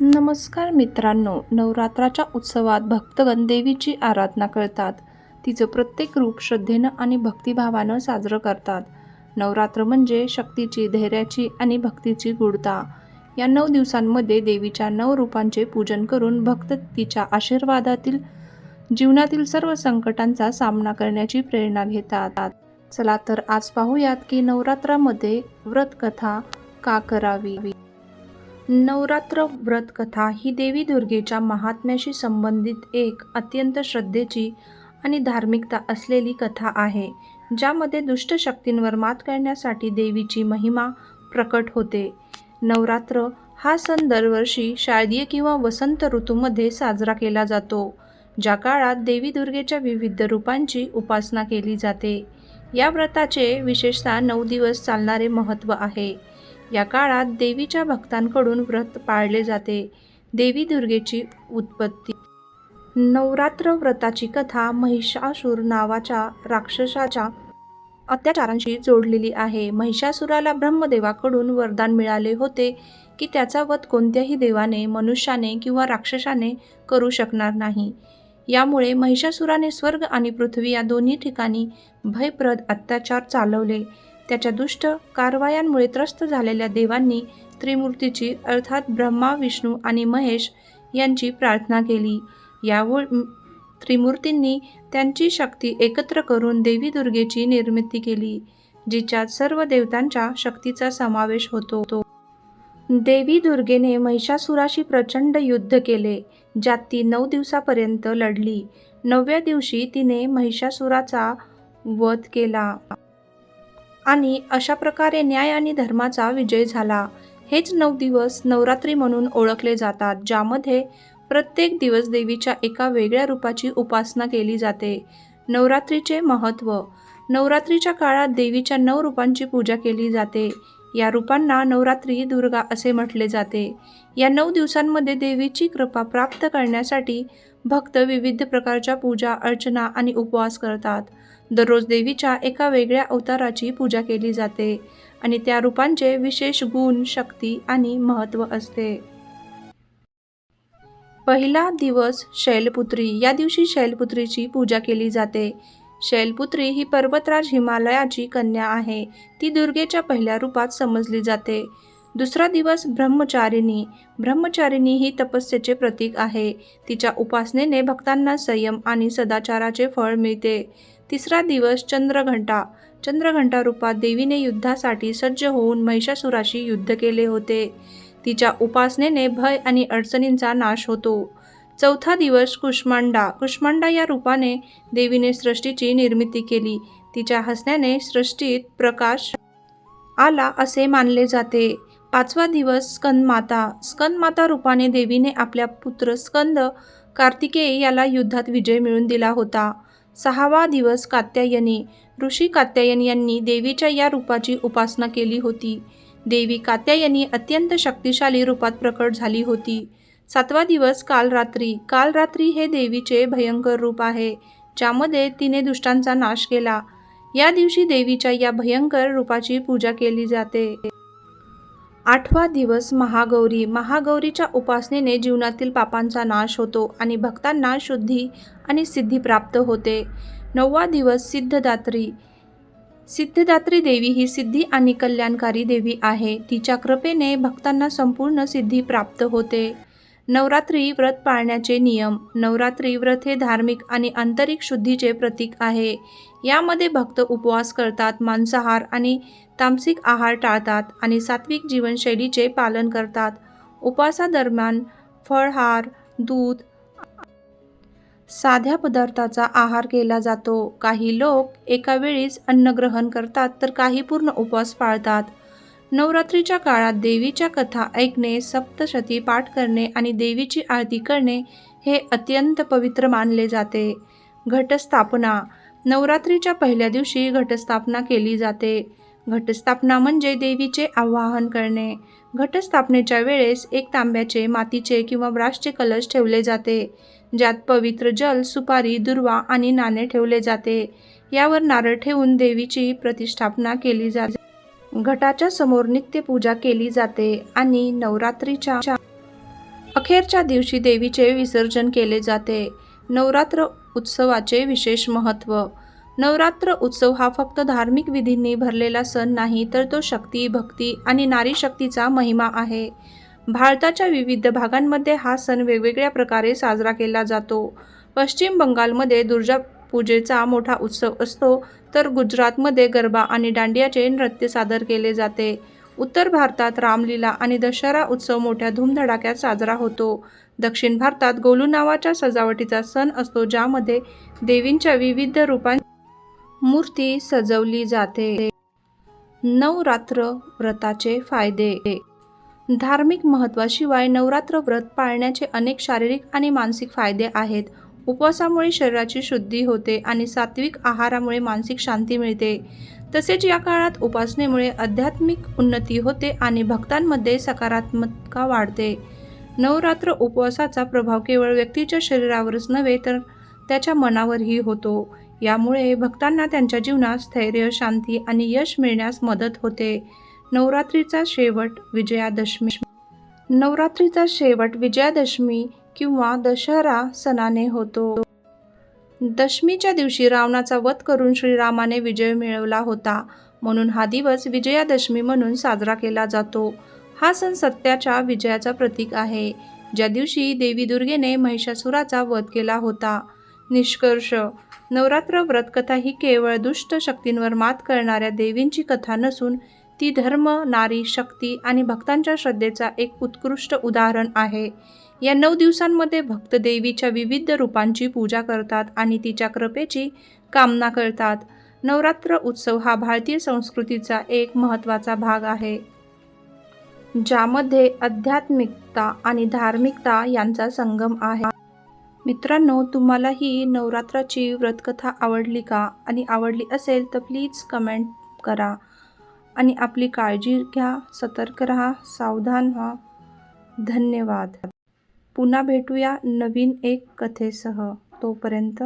नमस्कार मित्रांनो नवरात्राच्या उत्सवात भक्तगण देवीची आराधना करतात. तिचं प्रत्येक रूप श्रद्धेनं आणि भक्तिभावानं साजरं करतात. नवरात्र म्हणजे शक्तीची धैर्याची आणि भक्तीची गुढता. या नऊ दिवसांमध्ये देवीच्या नऊ रूपांचे पूजन करून भक्त तिच्या आशीर्वादातील जीवनातील सर्व संकटांचा सामना करण्याची प्रेरणा घेतात. चला तर आज पाहूयात की नवरात्रामध्ये व्रतकथा का करावी? नवरात्र व्रत कथा ही देवी दुर्गेच्या महात्म्याशी संबंधित एक अत्यंत श्रद्धेची आणि धार्मिकता असलेली कथा आहे ज्यामध्ये दुष्ट शक्तींवर मात करण्यासाठी देवीची महिमा प्रकट होते. नवरात्र हा सण दरवर्षी शारदीय किंवा वसंत ऋतूमध्ये साजरा केला जातो ज्या काळात देवी दुर्गेच्या विविध रूपांची उपासना केली जाते. या व्रताचे विशेषतः नऊ दिवस चालणारे महत्त्व आहे. या काळात देवीच्या भक्तांकडून व्रत पाळले जाते. देवी दुर्गेची उत्पत्ती. नवरात्र व्रताची कथा महिषासूर नावाच्या राक्षसाच्या अत्याचारांशी जोडलेली आहे. महिषासुराला ब्रह्मदेवाकडून वरदान मिळाले होते की त्याचा वध कोणत्याही देवाने मनुष्याने किंवा राक्षसाने करू शकणार नाही. यामुळे महिषासुराने स्वर्ग आणि पृथ्वी या दोन्ही ठिकाणी भयप्रद अत्याचार चालवले. त्याच्या दुष्ट कारवायांमुळे त्रस्त झालेल्या देवांनी त्रिमूर्तीची अर्थात ब्रह्मा विष्णू आणि महेश यांची प्रार्थना केली. यावर त्रिमूर्तींनी त्यांची शक्ती एकत्र करून देवी दुर्गेची निर्मिती केली जिच्यात सर्व देवतांच्या शक्तीचा समावेश होतो. देवी दुर्गेने महिषासुराशी प्रचंड युद्ध केले ज्यात ती नऊ दिवसापर्यंत लढली. नवव्या दिवशी तिने महिषासुराचा वध केला. आणि अशा प्रकारे न्याय आणि धर्माचा विजय झाला. हेच नऊ दिवस नवरात्री म्हणून ओळखले जातात ज्यामध्ये प्रत्येक दिवस देवीच्या एका वेगळ्या रूपाची उपासना केली जाते. नवरात्रीचे महत्त्व. नवरात्रीच्या काळात देवीच्या नऊ रूपांची पूजा केली जाते. या रूपांना नवरात्री दुर्गा असे म्हटले जाते. या नऊ दिवसांमध्ये देवीची कृपा प्राप्त करण्यासाठी भक्त विविध प्रकारच्या पूजा अर्चना आणि उपवास करतात. दररोज देवीच्या एका वेगळ्या अवताराची पूजा केली जाते आणि त्या रूपांचे विशेष गुण शक्ती आणि महत्त्व असते. पहिला दिवस शैलपुत्री. या दिवशी शैलपुत्रीची पूजा केली जाते. शैलपुत्री ही पर्वतराज हिमालयाची कन्या आहे. ती दुर्गेच्या पहिल्या रूपात समजली जाते. दुसरा दिवस ब्रह्मचारिणी. ब्रह्मचारिणी ही तपस्येचे प्रतीक आहे. तिच्या उपासनेने भक्तांना संयम आणि सदाचाराचे फळ मिळते. तिसरा दिवस चंद्रघंटा. चंद्रघंटा रूपात देवीने युद्धासाठी सज्ज होऊन महिषासुराशी युद्ध केले होते. तिच्या उपासनेने भय आणि अडचणींचा नाश होतो. चौथा दिवस कुष्मांडा. कुष्मांडा या रूपाने देवीने सृष्टीची निर्मिती केली. तिच्या हसण्याने सृष्टीत प्रकाश आला असे मानले जाते. पाचवा दिवस स्कंदमाता. स्कंदमाता रूपाने देवीने आपल्या पुत्र स्कंद कार्तिकेय याला युद्धात विजय मिळून दिला होता. सहावा दिवस कात्यायनी ऋषी कात्यायन यांनी देवीच्या या रूपाची उपासना केली होती. देवी कात्यायनी अत्यंत शक्तिशाली रूपात प्रकट झाली होती. सातवा दिवस काल रात्री काल रात्री हे देवीचे भयंकर रूप आहे ज्यामध्ये तिने दुष्टांचा नाश केला. या दिवशी देवीच्या या भयंकर रूपाची पूजा केली जाते. आठवा दिवस महागौरी. महागौरीच्या उपासनेने जीवनातील पापांचा नाश होतो आणि भक्तांना शुद्धी आणि सिद्धी प्राप्त होते. नववा दिवस सिद्धदात्री. सिद्धदात्री देवी ही सिद्धी आणि कल्याणकारी देवी आहे. तिच्या कृपेने भक्तांना संपूर्ण सिद्धी प्राप्त होते. नवरात्री व्रत पाळण्याचे नियम. नवरात्री व्रत हे धार्मिक आणि आंतरिक शुद्धीचे प्रतीक आहे. यामध्ये भक्त उपवास करतात मांसाहार आणि तामसिक आहार टाळतात आणि सात्विक जीवनशैलीचे पालन करतात. उपवासादरम्यान फळहार दूध साध्या पदार्थाचा आहार केला जातो. काही लोक एका वेळीच अन्न ग्रहण करतात तर काही पूर्ण उपवास पाळतात. नवरात्रीच्या काळात देवीच्या कथा ऐकणे सप्तशती पाठ करणे आणि देवीची आरती करणे हे अत्यंत पवित्र मानले जाते. घटस्थापना नवरात्रीच्या पहिल्या दिवशी घटस्थापना केली जाते. घटस्थापना म्हणजे देवीचे आवाहन करणे. घटस्थापनेच्या वेळेस एक तांब्याचे मातीचे किंवा ब्रासचे कलश ठेवले जाते. ज्यात पवित्र जल सुपारी दुर्वा आणि नाणे ठेवले जाते. यावर नारळ ठेवून देवीची प्रतिष्ठापना केली जाते घटाच्या समोर नित्य पूजा केली जाते आणि नवरात्रीच्या अखेरच्या दिवशी देवीचे विसर्जन केले जाते. नवरात्र उत्सवाचे विशेष महत्त्व. नवरात्र उत्सव हा फक्त धार्मिक विधींनी भरलेला सण नाही तर तो शक्ती भक्ती आणि नारी शक्तीचा महिमा आहे. भारताच्या विविध भागांमध्ये हा सण वेगवेगळ्या प्रकारे साजरा केला जातो. पश्चिम बंगालमध्ये दुर्गा पूजेचा मोठा उत्सव असतो तर गुजरातमध्ये गरबा आणि दांडियाचे नृत्य सादर केले जाते. उत्तर भारतात रामलीला आणि दशहरा उत्सव मोठ्या धूमधडाक्यात साजरा होतो. दक्षिण भारतात गोलू नावाच्या सजावटीचा सण असतो ज्यामध्ये देवींच्या विविध रूपां मूर्ती सजवली जाते. नवरात्र व्रताचे फायदे. धार्मिक महत्त्वाशिवाय नवरात्र व्रत पाळण्याचे अनेक शारीरिक आणि मानसिक फायदे आहेत. उपवासामुळे शरीराची शुद्धी होते आणि सात्विक आहारामुळे मानसिक शांती मिळते. तसेच या काळात उपासनेमुळे आध्यात्मिक उन्नती होते आणि भक्तांमध्ये सकारात्मकता वाढते. नवरात्र उपवासाचा प्रभाव केवळ व्यक्तीच्या शरीरावरच नव्हे तर त्याच्या मनावरही होतो. यामुळे भक्तांना त्यांच्या जीवनात स्थैर्य शांती आणि यश मिळण्यास मदत होते. नवरात्रीचा शेवट विजयादशमी. नवरात्रीचा शेवट विजयादशमी किंवा दशहरा सणाने होतो. दशमीच्या दिवशी रावणाचा वध करून श्रीरामाने विजय मिळवला होता. म्हणून हा दिवस विजयादशमी म्हणून साजरा केला जातो. हा सण सत्याच्या विजयाचा प्रतीक आहे. ज्या दिवशी देवी दुर्गेने महिषासुराचा वध केला होता. निष्कर्ष. नवरात्र व्रतकथा ही केवळ दुष्ट शक्तींवर मात करणाऱ्या देवींची कथा नसून ती धर्म नारी शक्ती आणि भक्तांच्या श्रद्धेचा एक उत्कृष्ट उदाहरण आहे. या नऊ दिवसांमध्ये भक्त देवीच्या विविध रूपांची पूजा करतात आणि तिच्या कृपेची कामना करतात. नवरात्र उत्सव हा भारतीय संस्कृतीचा एक महत्त्वाचा भाग आहे. ज्यामध्ये आध्यात्मिकता आणि धार्मिकता यांचा संगम आहे. मित्रांनो तुम्हाला ही नवरात्राची व्रतकथा आवडली का? आणि आवडली असेल तर प्लीज कमेंट करा. आणि आपली काळजी घ्या सतर्क राहा सावधान व्हा. धन्यवाद. पुन्हा भेटूया नवीन एक कथेसह. तोपर्यंत